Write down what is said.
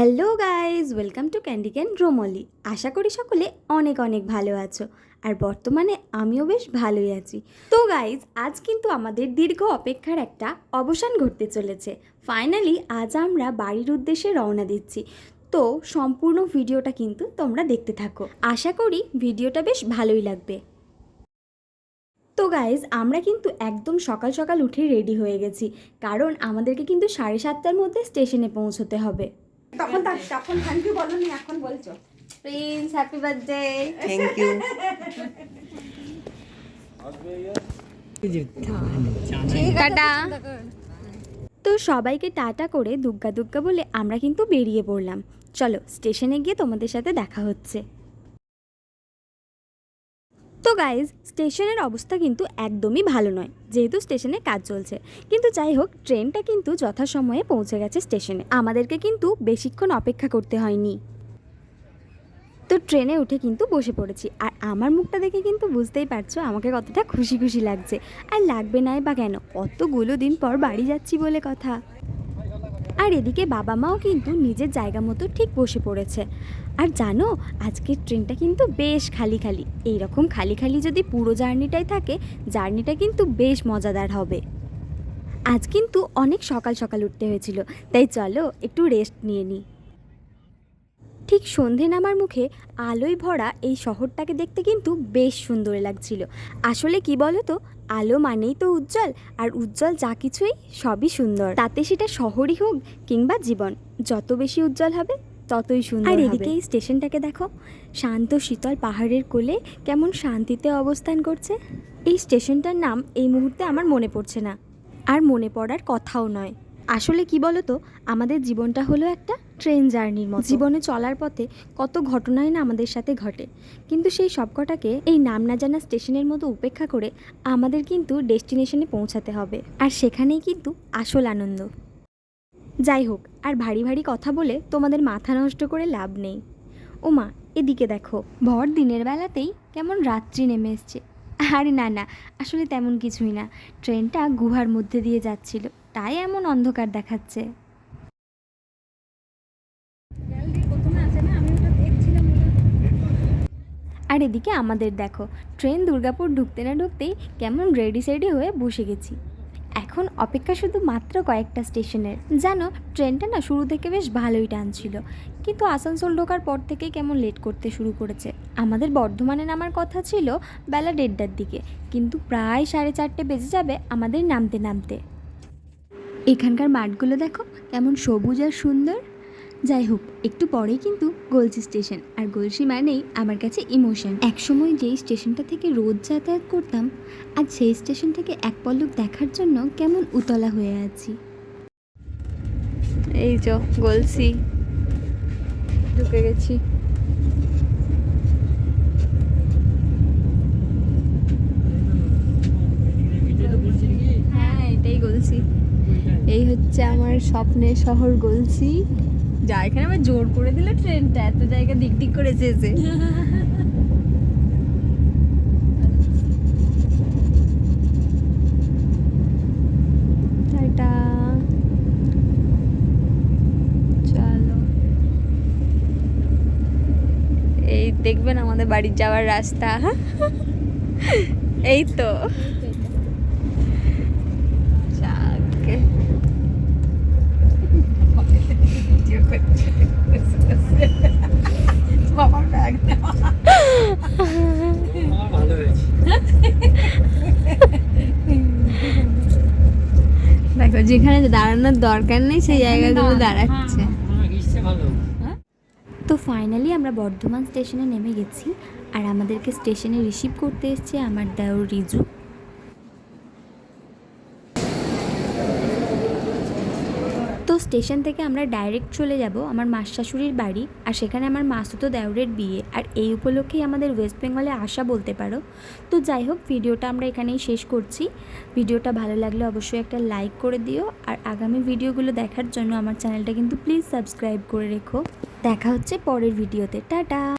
Hello guys welcome to candy can রোমলি। আশা করি সকলে অনেক অনেক ভালো আছো, আর বর্তমানে আমিও বেশ ভালোই আছি। তো গাইজ আজ কিন্তু আমাদের দীর্ঘ অপেক্ষার একটা অবসান ঘটতে চলেছে। ফাইনালি আজ আমরা বাড়ির উদ্দেশ্যে রওনা দিচ্ছি। তো সম্পূর্ণ ভিডিওটা কিন্তু তোমরা দেখতে থাকো। আশা করি ভিডিওটা বেশ ভালোই লাগবে। তো গাইজ আমরা কিন্তু একদম সকাল সকাল উঠে রেডি হয়ে গেছি, কারণ আমাদেরকে কিন্তু সাড়ে সাতটার মধ্যে স্টেশনে পৌঁছতে হবে। তখন তা- তখন থ্যাংক ইউ বলো নি এখন বলছো। Prince happy birthday thank you tata. তো সবাইকে টাটা করে দুগ্গা দুগ্গা বলে আমরা কিন্তু বেরিয়ে পড়লাম। চলো স্টেশনে গিয়ে তোমাদের সাথে দেখা হচ্ছে। তো গাইজ স্টেশনের অবস্থা কিন্তু একদমই ভালো নয়, যেহেতু স্টেশনে কাজ চলছে। কিন্তু যাই হোক, ট্রেনটা কিন্তু যথাসময়ে পৌঁছে গেছে স্টেশনে। আমাদেরকে কিন্তু বেশিক্ষণ অপেক্ষা করতে হয়নি। তো ট্রেনে উঠে কিন্তু বসে পড়েছি। আর আমার মুখটা দেখে কিন্তু বুঝতেই পারছ, আমাকে কতটা খুশি খুশি লাগছে। আর লাগবে নাই বা কেন? কতগুলো দিন পর বাড়ি যাচ্ছি বলে কথা। আর এদিকে বাবা মাও কিন্তু নিজের জায়গা মতো ঠিক বসে পড়েছে। আর জানো, আজকের ট্রেনটা কিন্তু বেশ খালি খালি। এই রকম খালি খালি যদি পুরো জার্নিটাই থাকে, জার্নিটা কিন্তু বেশ মজাদার হবে। আজ কিন্তু অনেক সকাল সকাল উঠতে হয়েছিল, তাই চলো একটু রেস্ট নিয়ে নিই। ঠিক সন্ধে নামার মুখে আলোয় ভরা এই শহরটাকে দেখতে কিন্তু বেশ সুন্দর লাগছিল। আসলে কি বলো তো আলো মানেই তো উজ্জ্বল আর উজ্জ্বল যা কিছুই সবই সুন্দর। তাতে সেটা শহরই হোক কিংবা জীবন যত বেশি উজ্জ্বল হবে ততই সুন্দর আর এদিকে এই স্টেশনটাকে দেখো শান্ত শীতল পাহাড়ের কোলে কেমন শান্তিতে অবস্থান করছে। এই স্টেশনটার নাম এই মুহূর্তে আমার মনে পড়ছে না। আর মনে পড়ার কথাও নয়। আসলে কি বলো তো আমাদের জীবনটা হলো একটা ট্রেন জার্নির মতো। জীবনে চলার পথে কত ঘটনাই না আমাদের সাথে ঘটে। কিন্তু সেই সবকটাকে এই নাম না জানা স্টেশনের মতো উপেক্ষা করে আমাদের কিন্তু ডেস্টিনেশনে পৌঁছাতে হবে। আর সেখানেই কিন্তু আসল আনন্দ। যাই হোক, আর ভারী ভারী কথা বলে তোমাদের মাথা নষ্ট করে লাভ নেই। ওমা, এদিকে দেখো। ভর দিনের বেলাতেই কেমন রাত্রি নেমে এসছে। আরে না না আসলে তেমন কিছুই না। ট্রেনটা গুহার মধ্যে দিয়ে যাচ্ছিল তাই এমন অন্ধকার দেখাচ্ছে। আর এদিকে আমাদের দেখো ট্রেন দুর্গাপুর ঢুকতে না ঢুকতেই কেমন রেডি সেডি হয়ে বসে গেছি। এখন অপেক্ষা শুধু মাত্র কয়েকটা স্টেশনের। জানো ট্রেনটা না শুরু থেকে বেশ ভালোই টানছিল কিন্তু আসানসোল ঢোকার পর থেকেই কেমন লেট করতে শুরু করেছে। আমাদের বর্ধমানে নামার কথা ছিল বেলা দেড়টার দিকে, কিন্তু প্রায় সাড়ে চারটে বেজে যাবে আমাদের নামতে নামতে। এখানকার মাঠগুলো দেখো কেমন সবুজ আর সুন্দর। যাই হোক, একটু পরেই কিন্তু গলসি স্টেশন, আর গলসি মানেই আমার কাছে ইমোশন। একসময় যেই স্টেশনটা থেকে রোজ যাতায়াত করতাম, আজ সেই স্টেশন থেকে এক পলক দেখার জন্য কেমন উতলা হয়ে আছি। এই চ গলসি ঢুকে গেছি হ্যাঁ এটাই গলসি এই হচ্ছে আমার স্বপ্নের শহর গলছি। যা এখানে আমার জোর করে দিল ট্রেনটা এত জায়গা দিক দিক করে এই দেখবেন আমাদের বাড়ির যাওয়ার রাস্তা। এই তো যাক। ভালো হয়েছে দেখো যেখানে দাঁড়ানোর দরকার নেই সেই জায়গাগুলো দাঁড়াচ্ছে। তো ফাইনালি আমরা বর্ধমান স্টেশনে নেমে গেছি আর আমাদেরকে স্টেশনে রিসিভ করতে এসছে আমার দেওর রিজু। স্টেশন থেকে আমরা ডাইরেক্ট চলে যাব আমার মাস শাশুড়ির বাড়ি, আর সেখানে আমার মাসুতো দেওরের বিয়ে। আর এই উপলক্ষেই আমাদের ওয়েস্ট বেঙ্গলে আসা বলতে পারো। তো যাই হোক, ভিডিওটা আমরা এখানেই শেষ করছি। ভিডিওটা ভালো লাগলে অবশ্যই একটা লাইক করে দিও, আর আগামী ভিডিওগুলো দেখার জন্য আমার চ্যানেলটা কিন্তু প্লিজ সাবস্ক্রাইব করে রেখো। দেখা হচ্ছে পরের ভিডিওতে। টাটা!